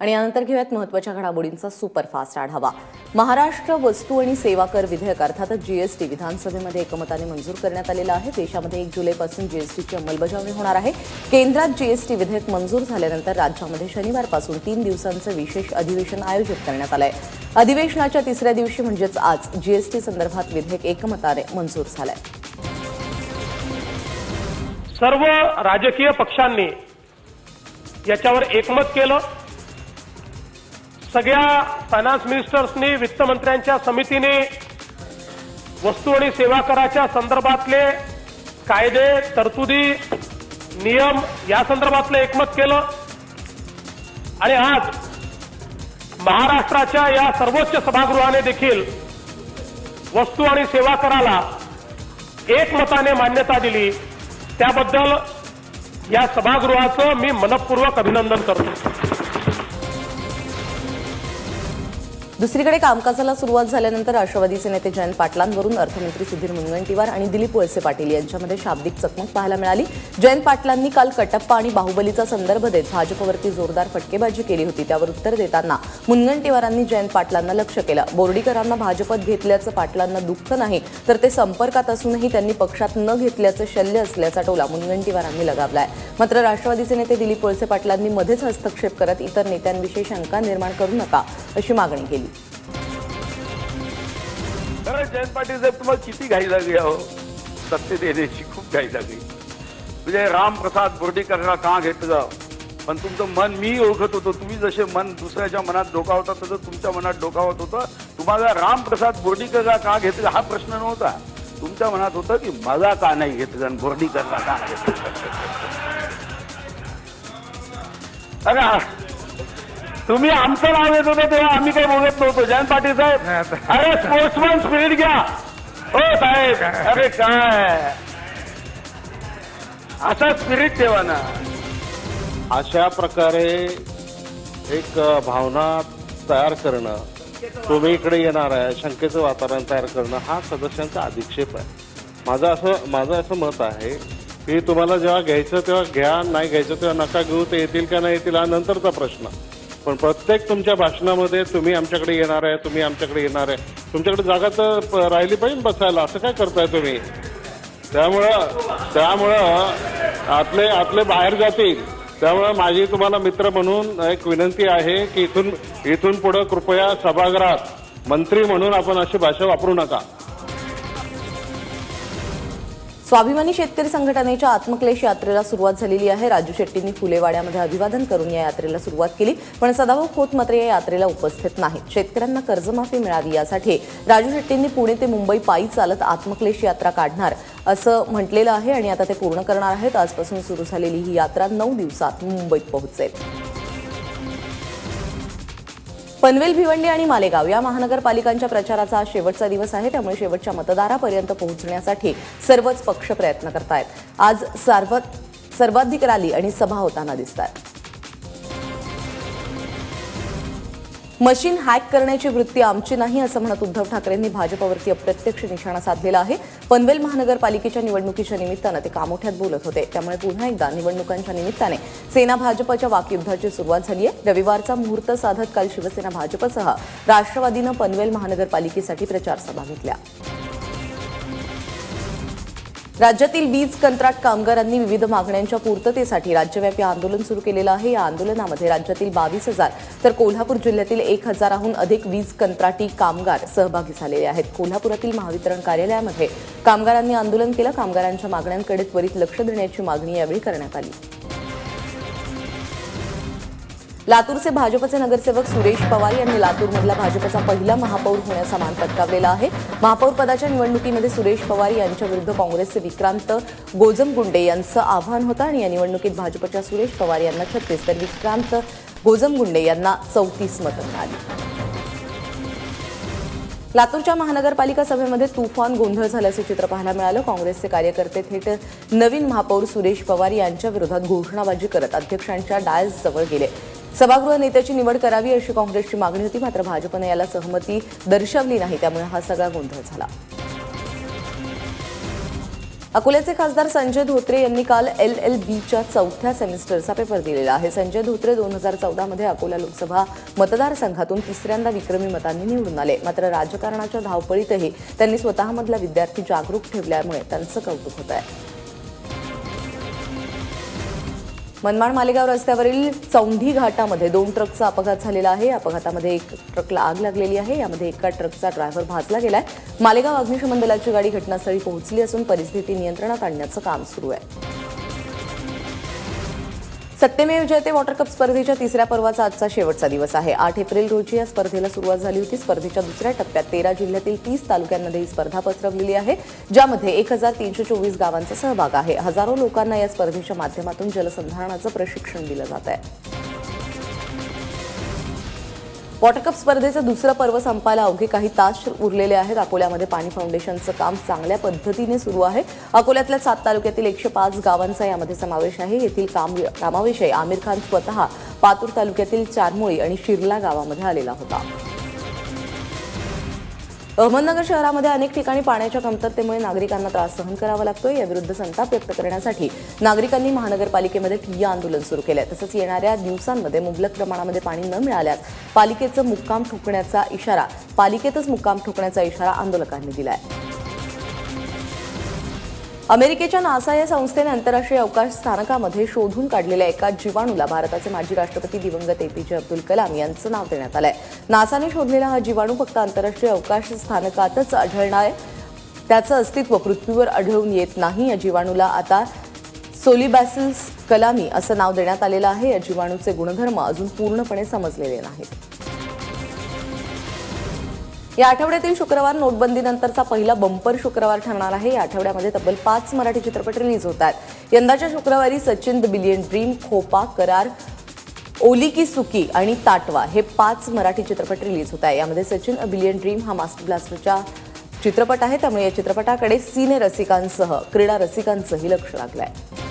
आणि यानंतर घेऊयात महत्त्वाच्या घडामोडींचा सुपरफास्ट आढावा महाराष्ट्र वस्तू आणि सेवा कर विधेयक अर्थातच जीएसटी विधानसभेमध्ये एकमताने मंजूर करण्यात आलेलं आहे. देशामध्ये एक जुलैपासून जीएसटीची अंमलबजावणी होणार आहे. केंद्रात जीएसटी विधेयक मंजूर झाल्यानंतर राज्यामध्ये शनिवारपासून तीन दिवसांचं विशेष अधिवेशन आयोजित करण्यात आलंय. अधिवेशनाच्या तिसऱ्या दिवशी म्हणजेच आज जीएसटी संदर्भात विधेयक एकमताने मंजूर झालंय. सर्व राजकीय पक्षांनी याच्यावर एकमत केलं. सगळ्या फायनान्स मिनिस्टर्सनी वित्तमंत्र्यांच्या समितीने वस्तू आणि सेवा कराच्या संदर्भातले कायदे तरतुदी नियम या संदर्भातलं एकमत केलं. आणि आज महाराष्ट्राच्या या सर्वोच्च सभागृहाने देखील वस्तू आणि सेवा कराला एकमताने मान्यता दिली. त्याबद्दल या सभागृहाचं मी मनपूर्वक अभिनंदन करतो. दुसरीकडे कामकाजाला सुरुवात झाल्यानंतर राष्ट्रवादीचे नेते जयंत पाटलांवरून अर्थमंत्री सुधीर मुनगंटीवार आणि दिलीप वळसे पाटील यांच्यामध्ये शाब्दिक चकमक पाहायला मिळाली. जयंत पाटलांनी काल कटप्पा आणि बाहुबलीचा संदर्भ देत भाजपवरती जोरदार फटकेबाजी केली होती. त्यावर उत्तर देताना मुनगंटीवारांनी जयंत पाटलांना लक्ष केलं. बोर्डीकरांना भाजपत घेतल्याचं पाटलांना दुःख नाही तर ते संपर्कात असूनही त्यांनी पक्षात न घेतल्याचं शल्य असल्याचा टोला मुनगंटीवारांनी लगावलाय. मात्र राष्ट्रवादीचे नेते दिलीप वळसे पाटलांनी मध्येच हस्तक्षेप करत इतर नेत्यांविषयी शंका निर्माण करू नका अशी मागणी केली. खरं जयंत पाटील साहेब तुम्हाला किती घाई लागली अहो? सत्य देण्याची खूप घाई लागली. म्हणजे रामप्रसाद बोर्डीकरला का घेतलं? पण तुमचं मन मी ओळखत होतो. तुम्ही जसे मन दुसऱ्याच्या मनात डोकावता तसं तुमच्या मनात डोकावत होतं. तुम्हाला रामप्रसाद बोर्डीकरला का घेतलं? हा प्रश्न नव्हता. तुमच्या मनात होतं की मला का नाही घेतलं आणि बोर्डीकरला का घेतलं? अरे तुम्ही आमचं नाव येत होतं तेव्हा आम्ही काही बोलत नव्हतो. जयंत पाटील साहेब अरे स्पोर्ट्समन स्पिरिट घ्या. हो साहेब अरे काय? असा स्पिरिट ठेवा ना. अशा प्रकारे एक भावना तयार करणं तुम्ही इकडे येणार आहे शंकेचं वातावरण तयार करणं हा सदस्यांचा अधिक्षेप आहे. माझं असं माझं असं मत आहे की तुम्हाला जेव्हा घ्यायचं तेव्हा घ्या नाही घ्यायचं तेव्हा नका घेऊ ते येतील का नाही येतील हा नंतरचा प्रश्न. पण प्रत्येक तुमच्या भाषणामध्ये तुम्ही आमच्याकडे येणार आहे तुम्ही आमच्याकडे येणार आहे. तुमच्याकडे जागा तर प- राहिली पाहिजे बसायला. असं काय करताय तुम्ही? त्यामुळं त्यामुळं आतले आतले बाहेर जातील. त्यामुळं माझी तुम्हाला मित्र म्हणून एक विनंती आहे की इथून इथून पुढं कृपया सभागृहात मंत्री म्हणून आपण अशी भाषा वापरू नका. स्वाभिमानी शेतकरी संघटनेच्या आत्मक्लेश यात्रेला सुरुवात झालेली आहे. राजू शेट्टींनी फुलेवाड्यामध्ये अभिवादन करून या यात्रेला सुरुवात केली पण सदाभाऊ खोत मात्र या यात्रेला उपस्थित नाहीत. शेतकऱ्यांना कर्जमाफी मिळावी यासाठी राजू शेट्टींनी पुणे ते मुंबई पायी चालत आत्मक्लेश यात्रा काढणार असं म्हटलेलं आहे आणि आता ते पूर्ण करणार आहेत. आजपासून सुरू झालेली ही यात्रा नऊ दिवसात मुंबईत पोहोचेल. पनवेल भिवंडी आणि मालेगाव या महानगरपालिकांच्या प्रचाराचा आज शेवटचा दिवस आहे. त्यामुळे शेवटच्या मतदारापर्यंत पोहोचण्यासाठी सर्वच पक्ष प्रयत्न करतायत. आज सर्वाधिक रॅली आणि सभा होताना दिसतात मशीन हॅक करण्याची वृत्ती आमची नाही असं म्हणत उद्धव ठाकरेंनी भाजपवरती अप्रत्यक्ष निशाणा साधलेला आहे. पनवेल महानगरपालिकेच्या निवडणुकीच्या निमित्तानं ते कामोठ्यात बोलत होते. त्यामुळे पुन्हा एकदा निवडणुकांच्या निमित्ताने सेना भाजपच्या वाकयुद्धाची सुरुवात झाली आहे. रविवारचा मुहूर्त साधत काल शिवसेना भाजपसह राष्ट्रवादीनं पनवेल महानगरपालिकेसाठी प्रचार सभा घेतल्या. राज्यातील वीज कंत्राट कामगारांनी विविध मागण्यांच्या पूर्ततेसाठी राज्यव्यापी आंदोलन सुरू केलेलं आहे. या आंदोलनामध्ये राज्यातील बावीस हजार तर कोल्हापूर जिल्ह्यातील एक हजाराहून अधिक वीज कंत्राटी कामगार सहभागी झालेले आहेत. कोल्हापुरातील महावितरण कार्यालयामध्ये कामगारांनी आंदोलन केलं. कामगारांच्या मागण्यांकडे त्वरित लक्ष देण्याची मागणी यावेळी करण्यात आली. लातूरचे भाजपचे नगरसेवक सुरेश पवार यांनी लातूरमधला भाजपचा पहिला महापौर होण्याचा मान पटकावलेला आहे. महापौर पदाच्या निवडणुकीमध्ये सुरेश पवार यांच्या विरुद्ध काँग्रेसचे विक्रांत गोजमगुंडे यांचं आव्हान होतं आणि या निवडणुकीत भाजपच्या सुरेश पवार यांना छत्तीस तर विक्रांत गोजमगुंडे यांना चौतीस मतं मिळाली. लातूरच्या महानगरपालिका सभेमध्ये तुफान गोंधळ झाल्याचे चित्र पाहायला मिळालं. काँग्रेसचे कार्यकर्ते थेट नवीन महापौर सुरेश पवार यांच्या विरोधात घोषणाबाजी करत अध्यक्षांच्या डायस जवळ गेले. सभागृह नेत्याची निवड करावी अशी काँग्रेसची मागणी होती मात्र भाजपने याला सहमती दर्शवली नाही त्यामुळे हा सगळा गोंधळ झाला. अकोल्याचे खासदार संजय धोत्रे यांनी काल एल एल बीच्या चौथ्या सेमिस्टरचा पेपर दिलेला आहे. संजय धोत्रे दोन हजार चौदामध्ये अकोला लोकसभा मतदारसंघातून तिसऱ्यांदा विक्रमी मतांनी निवडून आले. मात्र राजकारणाच्या धावपळीतही त्यांनी स्वतःमधला विद्यार्थी जागरूक ठेवल्यामुळे त्यांचं कौतुक होत आहे मनमाड मालेगाव रस्त्यावरील चौंधी घाटामध्ये दोन ट्रकचा अपघात झालेला आहे. अपघातामध्ये एक ट्रकला आग लागलेली आहे. यामध्ये एका ट्रकचा ड्रायव्हर भाजला गेलाय. मालेगाव अग्निशमन दलाची गाडी घटनास्थळी पोहोचली असून परिस्थिती नियंत्रणात आणण्याचं काम सुरू आहे. सत्यमेव जयते वॉटर कप स्पर्धेच्या तिसऱ्या पर्वाचा आजचा शेवटचा दिवस आहे. आठ एप्रिल रोजी या स्पर्धेला सुरुवात झाली होती. स्पर्धेच्या दुसऱ्या टप्प्यात तेरा जिल्ह्यातील तीस तालुक्यांमध्ये ही स्पर्धा पसरवलेली आहे ज्यामध्ये एक हजार तीनशे चोवीस गावांचा सहभाग आहे. हजारो लोकांना या स्पर्धेच्या माध्यमातून जलसंधारणाचं प्रशिक्षण दिलं जात आहे. वॉटर कप स्पर्धेचं दुसरं पर्व संपायला अवघे काही तास उरलेले आहेत. अकोल्यामध्ये पाणी फाउंडेशनचं काम चांगल्या पद्धतीने सुरू आहे. अकोल्यातल्या सात तालुक्यातील एकशे पाच गावांचा यामध्ये समावेश आहे. येथील काम कामाविषयी आमिर खान स्वतः पातूर तालुक्यातील चारमोळी आणि शिरला गावामध्ये आलेला होता. अहमदनगर शहरामध्ये अनेक ठिकाणी पाण्याच्या कमतरतेमुळे नागरिकांना त्रास सहन करावा लागतोय. याविरुद्ध संताप व्यक्त करण्यासाठी नागरिकांनी महानगरपालिकेमध्ये ठिय्या आंदोलन सुरू केलंय. तसंच येणाऱ्या दिवसांमध्ये मुबलक प्रमाणामध्ये पाणी न मिळाल्यास पालिकेचं मुक्काम ठोकण्याचा इशारा पालिकेतच मुक्काम ठोकण्याचा इशारा आंदोलकांनी दिलाय. अमेरिकेच्या नासा या संस्थेने आंतरराष्ट्रीय अवकाश स्थानकामध्ये शोधून काढलेल्या एका जीवाणूला भारताचे माजी राष्ट्रपती दिवंगत एपीजे अब्दुल कलाम यांचं नाव देण्यात आलंय. नासाने शोधलेला हा जीवाणू फक्त आंतरराष्ट्रीय अवकाश स्थानकातच आढळणार आहे. त्याचं अस्तित्व पृथ्वीवर आढळून येत नाही. या जीवाणूला आता सोलिबॅसिल्स कलामी असं नाव देण्यात आलेलं आहे. या जीवाणूचे गुणधर्म अजून पूर्णपणे समजलेले नाहीत. या आठवड्यातील शुक्रवार नोटबंदीनंतरचा पहिला बंपर शुक्रवार ठरणार आहे. या आठवड्यामध्ये तब्बल पाच मराठी चित्रपट रिलीज होत आहेत. यंदाच्या शुक्रवारी सचिन द बिलियन ड्रीम खोपा करार ओली की सुकी आणि ताटवा हे पाच मराठी चित्रपट रिलीज होत आहे यामध्ये सचिन अ बिलियन ड्रीम हा मास्टर ब्लास्टरच्या चित्रपट आहे. त्यामुळे या चित्रपटाकडे सिने रसिकांसह क्रीडा रसिकांचंही लक्ष लागलंय.